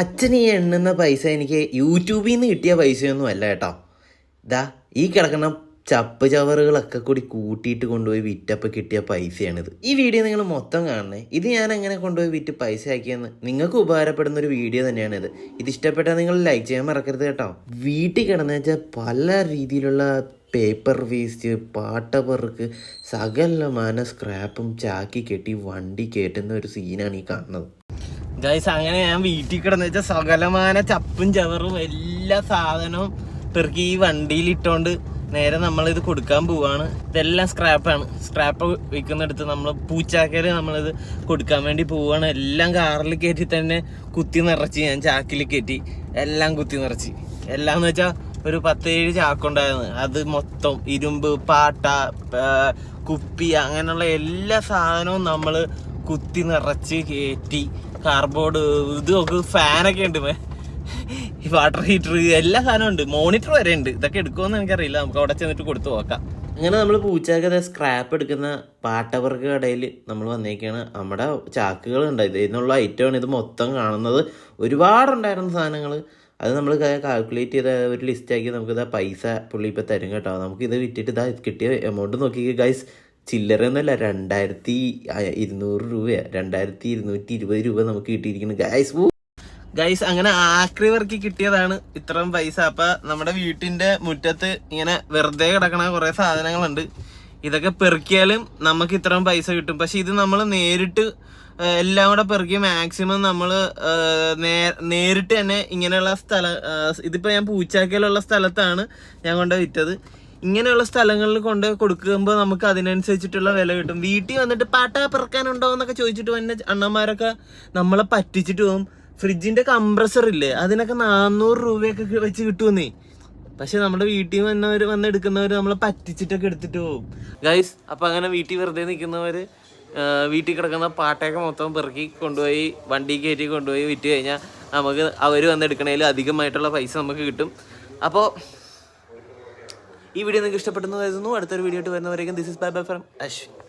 അച്ഛൻ ഈ എണ്ണുന്ന പൈസ എനിക്ക് യൂട്യൂബിൽ നിന്ന് കിട്ടിയ പൈസയൊന്നും അല്ല കേട്ടോ. ഇതാ ഈ കിടക്കുന്ന ചപ്പ് ചവറുകളൊക്കെ കൂടി കൂട്ടിയിട്ട് കൊണ്ടുപോയി വിറ്റപ്പോൾ കിട്ടിയ പൈസയാണിത്. ഈ വീഡിയോ നിങ്ങൾ മൊത്തം കാണണേ. ഇത് ഞാൻ എങ്ങനെ കൊണ്ടുപോയി വിറ്റ് പൈസ ആക്കിയെന്ന് നിങ്ങൾക്ക് ഉപകാരപ്പെടുന്ന ഒരു വീഡിയോ തന്നെയാണിത്. ഇത് ഇഷ്ടപ്പെട്ടാൽ നിങ്ങൾ ലൈക്ക് ചെയ്യാൻ മറക്കരുത് കേട്ടോ. വീട്ടിൽ കിടന്നു വെച്ചാൽ പല രീതിയിലുള്ള പേപ്പർ വേസ്റ്റ് പാട്ടപ്പർക്ക് സകലമാന സ്ക്രാപ്പും ചാക്കി കെട്ടി വണ്ടി കയറ്റുന്ന ഒരു സീനാണ് ഈ കാണുന്നത്. ഗൈസ് അങ്ങനെ ഞാൻ വീട്ടിൽ കിടന്ന് വെച്ചാൽ സകലമാന ചപ്പും ചവറും എല്ലാ സാധനവും പെറുക്കി ഈ വണ്ടിയിൽ ഇട്ടോണ്ട് നേരെ നമ്മളിത് കൊടുക്കാൻ പോവാണ്. ഇതെല്ലാം സ്ക്രാപ്പാണ് സ്ക്രാപ്പ് വിൽക്കുന്നിടത്ത് നമ്മൾ പൂച്ചാക്കയിൽ നമ്മളിത് കൊടുക്കാൻ വേണ്ടി പോവാണ്. എല്ലാം കാറിൽ കയറ്റി തന്നെ കുത്തി നിറച്ച് ഞാൻ ചാക്കിൽ കയറ്റി. എല്ലാം കുത്തി നിറച്ച്. എല്ലാം എന്ന് വെച്ചാൽ ഒരു പത്തേഴ് ചാക്കുണ്ടായിരുന്നു. അത് മൊത്തം ഇരുമ്പ് പാട്ട കുപ്പി അങ്ങനെയുള്ള എല്ലാ സാധനവും നമ്മൾ കുത്തി നിറച്ച് കയറ്റി കാർബോർഡ് ഇത് നോക്ക് ഫാനൊക്കെ ഉണ്ട് ഈ വാട്ടർ ഹീറ്റർ എല്ലാ സാധനവും ഉണ്ട്. മോണിറ്റർ വരെ ഉണ്ട്. ഇതൊക്കെ എടുക്കുമെന്ന് എനിക്കറിയില്ല. നമുക്ക് അവിടെ ചെന്നിട്ട് കൊടുത്തു നോക്കാം. അങ്ങനെ നമ്മൾ പൂച്ചാക്കത സ്ക്രാപ്പ് എടുക്കുന്ന പാട്ടവർക്ക് കടയിൽ നമ്മൾ വന്നേക്കാണ്. നമ്മുടെ ഇത് ഇതിനുള്ള ഐറ്റമാണ് ഇത് മൊത്തം കാണുന്നത്. ഒരുപാടുണ്ടായിരുന്ന സാധനങ്ങൾ അത് നമ്മൾ കാൽക്കുലേറ്റ് ചെയ്ത ഒരു ലിസ്റ്റ് ആക്കി നമുക്ക് ഇതാ പൈസ പുള്ളി ഇപ്പം തരും കേട്ടോ. നമുക്ക് ഇത് വിറ്റിട്ട് ഇതാ കിട്ടിയ എമൗണ്ട് നോക്കി ഗൈസ് ചില്ലറയൊന്നുമല്ല രണ്ടായിരത്തി ഇരുന്നൂറ് രൂപയാണ് രണ്ടായിരത്തി ഇരുന്നൂറ്റി ഇരുപത് രൂപ നമുക്ക് കിട്ടിയിരിക്കുന്നു ഗൈസ് ഗൈസ് അങ്ങനെ ആക്രി വർക്ക് കിട്ടിയതാണ്. ഇത്രയും പൈസ. അപ്പൊ നമ്മുടെ വീട്ടിന്റെ മുറ്റത്ത് ഇങ്ങനെ വെറുതെ കിടക്കണ കുറെ സാധനങ്ങളുണ്ട്. ഇതൊക്കെ പെറുക്കിയാലും നമുക്ക് ഇത്രയും പൈസ കിട്ടും. പക്ഷെ ഇത് നമ്മൾ നേരിട്ട് എല്ലാം കൂടെ പെറുക്കി മാക്സിമം നമ്മൾ നേരിട്ട് തന്നെ ഇങ്ങനെയുള്ള സ്ഥല ഇതിപ്പോൾ ഇതിപ്പോ ഞാൻ പൂച്ചാക്കയിലുള്ള സ്ഥലത്താണ് ഞാൻ കൊണ്ട് വിറ്റത്. ഇങ്ങനെയുള്ള സ്ഥലങ്ങളിൽ കൊണ്ട് കൊടുക്കുമ്പോൾ നമുക്ക് അതിനനുസരിച്ചിട്ടുള്ള വില കിട്ടും. വീട്ടിൽ വന്നിട്ട് പാട്ട പിറക്കാനുണ്ടോ എന്നൊക്കെ ചോദിച്ചിട്ട് വന്ന അണ്ണന്മാരൊക്കെ നമ്മളെ പറ്റിച്ചിട്ട് പോകും ഫ്രിഡ്ജിന്റെ കംപ്രസർ ഇല്ലേ അതിനൊക്കെ നാനൂറ് രൂപയൊക്കെ വെച്ച് കിട്ടുമെന്നേ. പക്ഷെ നമ്മുടെ വീട്ടിൽ വന്നവർ വന്ന് എടുക്കുന്നവർ നമ്മളെ പറ്റിച്ചിട്ടൊക്കെ എടുത്തിട്ട് പോകും ഗൈസ് അപ്പൊ അങ്ങനെ വീട്ടിൽ വെറുതെ നിൽക്കുന്നവര് വീട്ടിൽ കിടക്കുന്ന പാട്ടയൊക്കെ മൊത്തം പെറുക്കി കൊണ്ടുപോയി വണ്ടി കയറ്റി കൊണ്ടുപോയി വിറ്റ് കഴിഞ്ഞാൽ നമുക്ക് അവർ വന്ന് അധികമായിട്ടുള്ള പൈസ നമുക്ക് കിട്ടും. അപ്പോൾ ഈ വീഡിയോ നിങ്ങൾക്ക് ഇഷ്ടപ്പെടുന്നതായിരുന്നു കരുതുന്നു. അടുത്തൊരു വീഡിയോ ആയിട്ട് വരുന്നവരേക്കും this is bye bye from Ashwin.